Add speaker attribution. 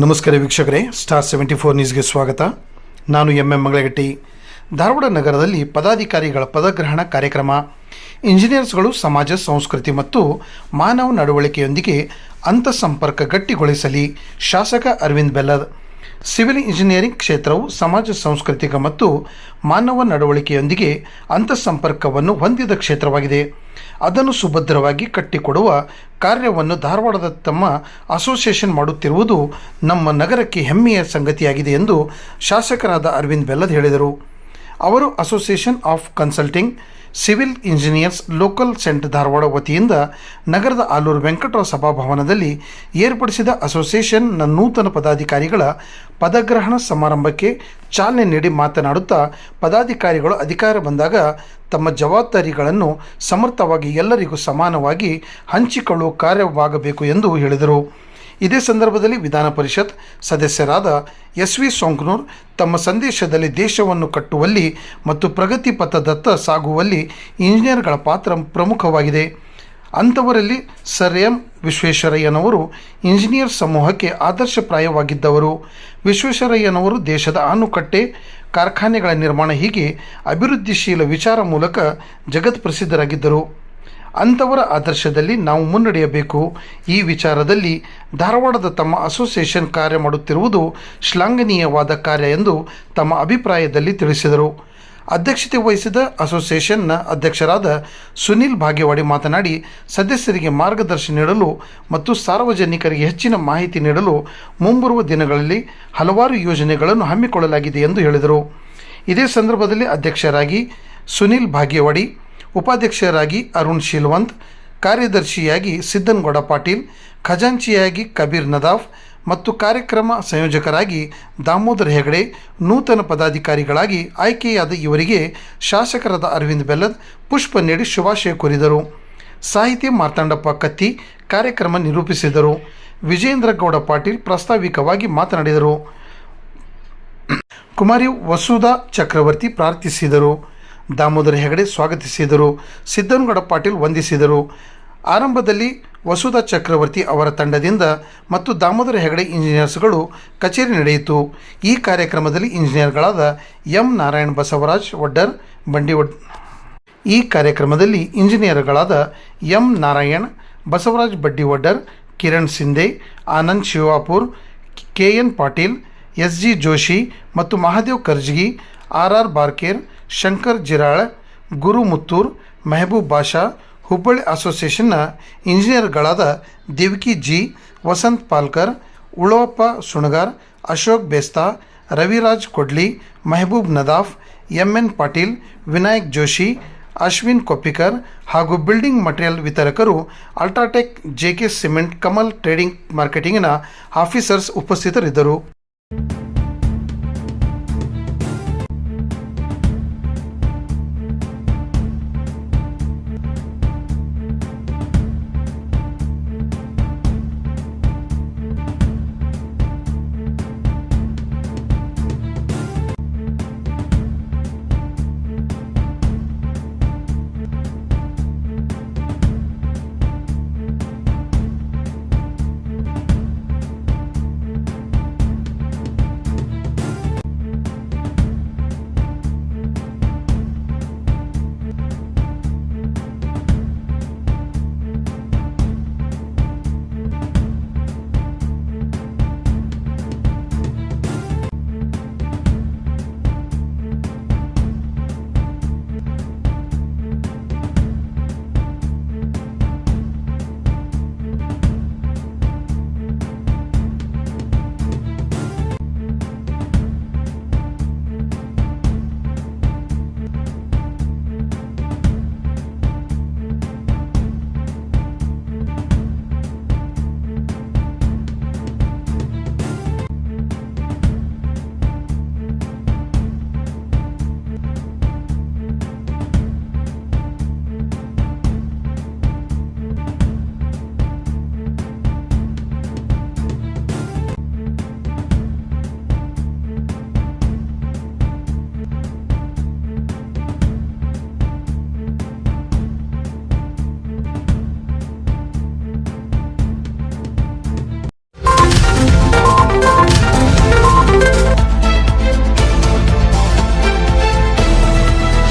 Speaker 1: ನಮಸ್ಕಾರ ವೀಕ್ಷಕರೇ star seventy four ನ್ಯೂಸ್ಗೆ ಸ್ವಾಗತ. ನಾನು ಎಂ ಎಂ ಮಂಗಳಗಟ್ಟಿ. ಧಾರವಾಡ ನಗರದಲ್ಲಿ ಪದಾಧಿಕಾರಿಗಳ ಪದಗ್ರಹಣ ಕಾರ್ಯಕ್ರಮ. ಇಂಜಿನಿಯರ್ಸ್ಗಳು ಸಮಾಜ, ಸಂಸ್ಕೃತಿ ಮತ್ತು ಮಾನವ ನಡವಳಿಕೆಯೊಂದಿಗೆ ಅಂತಃಸಂಪರ್ಕ ಗಟ್ಟಿಗೊಳಿಸಲಿ. ಶಾಸಕ ಅರವಿಂದ್ ಬೆಲ್ಲದ್. ಸಿವಿಲ್ ಇಂಜಿನಿಯರಿಂಗ್ ಕ್ಷೇತ್ರವು ಸಮಾಜ, ಸಾಂಸ್ಕೃತಿಕ ಮತ್ತು ಮಾನವ ನಡವಳಿಕೆಯೊಂದಿಗೆ ಅಂತಃಸಂಪರ್ಕವನ್ನು ಹೊಂದಿದ ಕ್ಷೇತ್ರವಾಗಿದೆ. ಅದನ್ನು ಸುಭದ್ರವಾಗಿ ಕಟ್ಟಿಕೊಡುವ ಕಾರ್ಯವನ್ನು ಧಾರವಾಡದ ತಮ್ಮ ಅಸೋಸಿಯೇಷನ್ ಮಾಡುತ್ತಿರುವುದು ನಮ್ಮ ನಗರಕ್ಕೆ ಹೆಮ್ಮೆಯ ಸಂಗತಿಯಾಗಿದೆ ಎಂದು ಶಾಸಕರಾದ ಅರವಿಂದ್ ಬೆಲ್ಲದ್ ಹೇಳಿದರು. ಅವರು association of consulting civil engineers local centre Dharwad ವತಿಯಿಂದ ನಗರದ ಆಲೂರು ವೆಂಕಟರಾವ್ ಸಭಾಭವನದಲ್ಲಿ ಏರ್ಪಡಿಸಿದ ಅಸೋಸಿಯೇಷನ್ನ ನೂತನ ಪದಾಧಿಕಾರಿಗಳ ಪದಗ್ರಹಣ ಸಮಾರಂಭಕ್ಕೆ ಚಾಲನೆ ನೀಡಿ ಮಾತನಾಡುತ್ತಾ ಪದಾಧಿಕಾರಿಗಳು ಅಧಿಕಾರ ಬಂದಾಗ ತಮ್ಮ ಜವಾಬ್ದಾರಿಗಳನ್ನು ಸಮರ್ಥವಾಗಿ ಎಲ್ಲರಿಗೂ ಸಮಾನವಾಗಿ ಹಂಚಿಕೊಳ್ಳುವ ಕಾರ್ಯವಾಗಬೇಕು ಎಂದು ಹೇಳಿದರು. ಇದೇ ಸಂದರ್ಭದಲ್ಲಿ ವಿಧಾನ ಪರಿಷತ್ ಸದಸ್ಯರಾದ ಎಸ್ ವಿ ಸೋಂಕನೂರ್ ತಮ್ಮ ಸಂದೇಶದಲ್ಲಿ ದೇಶವನ್ನು ಕಟ್ಟುವಲ್ಲಿ ಮತ್ತು ಪ್ರಗತಿ ಪಥದತ್ತ ಸಾಗುವಲ್ಲಿ ಇಂಜಿನಿಯರ್ಗಳ ಪಾತ್ರ ಪ್ರಮುಖವಾಗಿದೆ. ಅಂಥವರಲ್ಲಿ ಸರ್ ಎಂ ವಿಶ್ವೇಶ್ವರಯ್ಯನವರು ಇಂಜಿನಿಯರ್ ಸಮೂಹಕ್ಕೆ ಆದರ್ಶಪ್ರಾಯವಾಗಿದ್ದವರು. ವಿಶ್ವೇಶ್ವರಯ್ಯನವರು ದೇಶದ ಆನುಕಟ್ಟೆ ಕಾರ್ಖಾನೆಗಳ ನಿರ್ಮಾಣ ಹೀಗೆ ಅಭಿವೃದ್ಧಿಶೀಲ ವಿಚಾರ ಮೂಲಕ ಜಗತ್ ಪ್ರಸಿದ್ಧರಾಗಿದ್ದರು. ಅಂಥವರ ಆದರ್ಶದಲ್ಲಿ ನಾವು ಮುನ್ನಡೆಯಬೇಕು. ಈ ವಿಚಾರದಲ್ಲಿ ಧಾರವಾಡದ ತಮ್ಮ ಅಸೋಸಿಯೇಷನ್ ಕಾರ್ಯ ಮಾಡುತ್ತಿರುವುದು ಶ್ಲಾಘನೀಯವಾದ ಕಾರ್ಯ ಎಂದು ತಮ್ಮ ಅಭಿಪ್ರಾಯದಲ್ಲಿ ತಿಳಿಸಿದರು. ಅಧ್ಯಕ್ಷತೆ ವಹಿಸಿದ ಅಸೋಸಿಯೇಷನ್ನ ಅಧ್ಯಕ್ಷರಾದ ಸುನಿಲ್ ಭಾಗ್ಯವಾಡಿ ಮಾತನಾಡಿ, ಸದಸ್ಯರಿಗೆ ಮಾರ್ಗದರ್ಶನ ನೀಡಲು ಮತ್ತು ಸಾರ್ವಜನಿಕರಿಗೆ ಹೆಚ್ಚಿನ ಮಾಹಿತಿ ನೀಡಲು ಮುಂಬರುವ ದಿನಗಳಲ್ಲಿ ಹಲವಾರು ಯೋಜನೆಗಳನ್ನು ಹಮ್ಮಿಕೊಳ್ಳಲಾಗಿದೆ ಎಂದು ಹೇಳಿದರು. ಇದೇ ಸಂದರ್ಭದಲ್ಲಿ ಅಧ್ಯಕ್ಷರಾಗಿ ಸುನಿಲ್ ಭಾಗ್ಯವಾಡಿ ಉಪಾಧ್ಯಕ್ಷರಾಗಿ ಅರುಣ್ ಶಿಲ್ವಂತ್, ಕಾರ್ಯದರ್ಶಿಯಾಗಿ ಸಿದ್ದನ್ಗೌಡ ಪಾಟೀಲ್ ಖಜಾಂಚಿಯಾಗಿ ಕಬೀರ್ ನದಾಫ್ ಮತ್ತು ಕಾರ್ಯಕ್ರಮ ಸಂಯೋಜಕರಾಗಿ ದಾಮೋದರ್ ಹೆಗಡೆ, ನೂತನ ಪದಾಧಿಕಾರಿಗಳಾಗಿ ಆಯ್ಕೆಯಾದ ಇವರಿಗೆ ಶಾಸಕರಾದ ಅರವಿಂದ್ ಬೆಲ್ಲದ್ ಪುಷ್ಪ ನೀಡಿ ಶುಭಾಶಯ ಕೋರಿದರು. ಸಾಹಿತಿ ಮಾರ್ತಾಂಡಪ್ಪ ಕತ್ತಿ ಕಾರ್ಯಕ್ರಮ ನಿರೂಪಿಸಿದರು. ವಿಜೇಂದ್ರ ಗೌಡ ಪಾಟೀಲ್ ಪ್ರಾಸ್ತಾವಿಕವಾಗಿ ಮಾತನಾಡಿದರು. ಕುಮಾರಿ ವಸುಧಾ ಚಕ್ರವರ್ತಿ ಪ್ರಾರ್ಥಿಸಿದರು. ದಾಮೋದರ ಹೆಗಡೆ ಸ್ವಾಗತಿಸಿದರು. ಸಿದ್ದನಗೌಡ ಪಾಟೀಲ್ ವಂದಿಸಿದರು. ಆರಂಭದಲ್ಲಿ ವಸುಧಾ ಚಕ್ರವರ್ತಿ ಅವರ ತಂಡದಿಂದ ಮತ್ತು ದಾಮೋದರ ಹೆಗಡೆ ಇಂಜಿನಿಯರ್ಸ್ಗಳು ಕಚೇರಿ ನಡೆಯಿತು. ಈ ಕಾರ್ಯಕ್ರಮದಲ್ಲಿ ಇಂಜಿನಿಯರ್ಗಳಾದ ಎಂ ನಾರಾಯಣ್ ಬಸವರಾಜ್ ಒಡ್ಡರ್ ಬಂಡಿ ಈ ಕಾರ್ಯಕ್ರಮದಲ್ಲಿ ಇಂಜಿನಿಯರ್ಗಳಾದ M Narayan Basavaraj Baddivaddar Kiran Sindhe, Anand Shivapur, K N Patil, S G Joshi ಮತ್ತು ಮಹಾದೇವ್ ಕರ್ಜಗಿ, ಆರ್ ಆರ್ ಬಾರ್ಕೇರ್ ಶಂಕರ್ ಜಿರಾಳ್, ಗುರು ಮುತ್ತೂರ್, ಮೆಹಬೂಬ್ ಬಾಷಾ, ಹುಬ್ಬಳ್ಳಿ ಅಸೋಸಿಯೇಷನ್ನ ಇಂಜಿನಿಯರ್ಗಳಾದ Deviki G, Vasant Palkar, Ulavappa Sunagar, Ashok Besta, Raviraj Kodli, Mehboob Nadaf M N Patil, Vinayak Joshi, Ashwin Koppikar ಹಾಗೂ building material ವಿತರಕರು UltraTech JK cement Kamal trading ಮಾರ್ಕೆಟಿಂಗಿನ officers ಉಪಸ್ಥಿತರಿದ್ದರು.